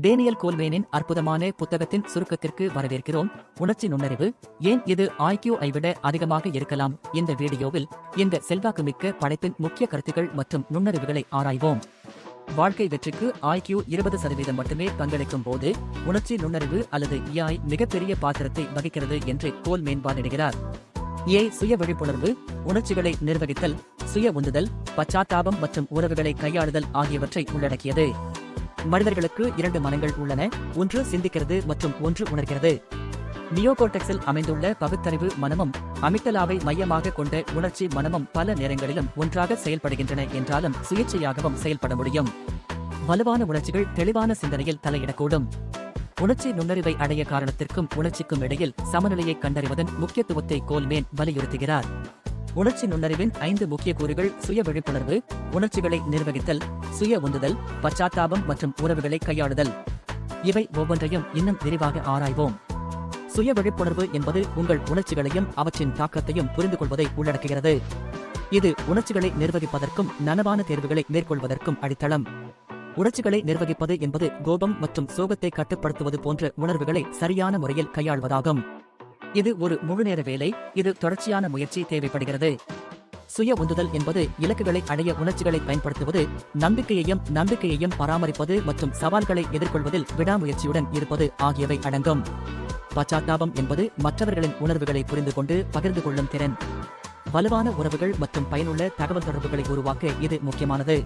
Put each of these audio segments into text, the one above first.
Daniel கோல்வேனின் அற்புதமான புத்தகத்தின் சுருக்கத்திற்கு வரவேற்கிறோம். உணர்ச்சி நுண்ணறிவு. ஏன் இது ஐக்கியூ ஐ விட அதிகமாக இருக்கலாம்? இந்த வீடியோவில் இந்த செல்வாக்குமிக்க படைப்பின் முக்கிய கருத்துக்கள் மற்றும் நுண்ணறிவுகளை ஆராய்வோம். வாழ்க்கை வெற்றிக்கு ஐக்கியூ இருபது சதவீதம் மட்டுமே பங்களிக்கும் போது உணர்ச்சி நுண்ணறிவு அல்லது இஐ மிகப்பெரிய பாத்திரத்தை வகிக்கிறது என்று கோல் மேம்பாடிடுகிறார் ஏ. சுய விழிப்புணர்வு. உணர்ச்சிகளை நிர்வகித்தல் சுய உந்துதல் பச்சாத்தாபம் மற்றும் உறவுகளை கையாளுதல் ஆகியவற்றை உள்ளடக்கியது. மனிதர்களுக்கு இரண்டு மனங்கள் உள்ளன. ஒன்று சிந்திக்கிறது மற்றும் ஒன்று உணர்கிறது. நியோகோர்டெக்ஸில் அமைந்துள்ள பகுத்தறிவு மனமும் அமிக்டலாவை மையமாக கொண்ட உணர்ச்சி மனமும் பல நேரங்களிலும் ஒன்றாக செயல்படுகின்றன என்றாலும் சுயேட்சையாகவும் செயல்பட முடியும். வலுவான உணர்ச்சிகள் தெளிவான சிந்தனையில் தலையிடக்கூடும். உணர்ச்சி நுண்ணறிவை அடைய காரணத்திற்கும் உணர்ச்சிக்கும் இடையில் சமநிலையை கண்டறிவதன் முக்கியத்துவத்தை கோல்மேன் வலியுறுத்துகிறார். உணர்ச்சி நுண்ணறிவின் ஐந்து முக்கிய கூறுகள் சுய விழிப்புணர்வு உணர்ச்சிகளை நிர்வகித்தல் சுய உந்துதல் பச்சாத்தாபம் மற்றும் உறவுகளை கையாளுதல். இவை ஒவ்வொன்றையும் இன்னும் விரிவாக ஆராய்வோம். சுய விழிப்புணர்வு என்பது உங்கள் உணர்ச்சிகளையும் அவற்றின் தாக்கத்தையும் புரிந்து கொள்வதை உள்ளடக்குகிறது. இது உணர்ச்சிகளை நிர்வகிப்பதற்கும் நனவான தேர்வுகளை மேற்கொள்வதற்கும் அடித்தளம். உணர்ச்சிகளை நிர்வகிப்பது என்பது கோபம் மற்றும் சோகத்தை கட்டுப்படுத்துவது போன்ற உணர்வுகளை சரியான முறையில் கையாள்வதாகும். இது ஒரு முழுநேர வேலை இது தொடர்ச்சியான முயற்சி தேவைப்படுகிறது. சுய உந்துதல் என்பது இலக்குகளை அடைய உணர்ச்சிகளை பயன்படுத்துவது நம்பிக்கையையும் நம்பிக்கையையும் பராமரிப்பது மற்றும் சவால்களை எதிர்கொள்வதில் விடாமுயற்சியுடன் இருப்பது ஆகியவை அடங்கும். பச்சாத்தாபம் என்பது மற்றவர்களின் உணர்வுகளை புரிந்து கொண்டு பகிர்ந்து கொள்ளும் திறன். வலுவான உறவுகள் மற்றும் பயனுள்ள தகவல் தொடர்புகளை உருவாக்க இது முக்கியமானது.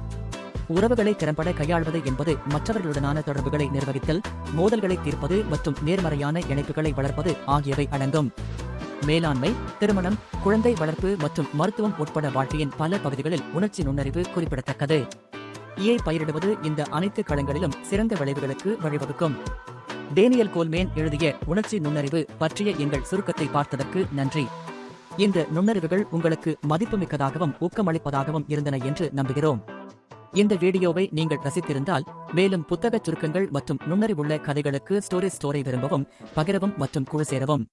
உறவுகளை திறம்பட கையாள்வது என்பது மற்றவர்களுடனான தொடர்புகளை நிர்வகித்தல் மோதல்களை தீர்ப்பது மற்றும் நேர்மறையான இணைப்புகளை வளர்ப்பது ஆகியவை அடங்கும். மேலாண்மை திருமணம் குழந்தை வளர்ப்பு மற்றும் மருத்துவம் உட்பட வாழ்க்கையின் பல பகுதிகளில் உணர்ச்சி நுண்ணறிவு குறிப்பிடத்தக்கது. இயை பயிரிடுவது இந்த அனைத்து களங்களிலும் சிறந்த விளைவுகளுக்கு வழிவகுக்கும். டேனியல் கோல்மேன் எழுதிய உணர்ச்சி நுண்ணறிவு பற்றிய எங்கள் சுருக்கத்தை பார்த்ததற்கு நன்றி. இந்த நுண்ணறிவுகள் உங்களுக்கு மதிப்புமிக்கதாகவும் ஊக்கமளிப்பதாகவும் இருந்தன என்று நம்புகிறோம். இந்த வீடியோவை நீங்கள் ரசித்திருந்தால் மேலும் புத்தகச் சுருக்கங்கள் மற்றும் நுண்ணறிவுள்ள கதைகளுக்கு ஸ்டோரி ஸ்டோரை விரும்பவும் பகிரவும் மற்றும் குழு சேரவும்.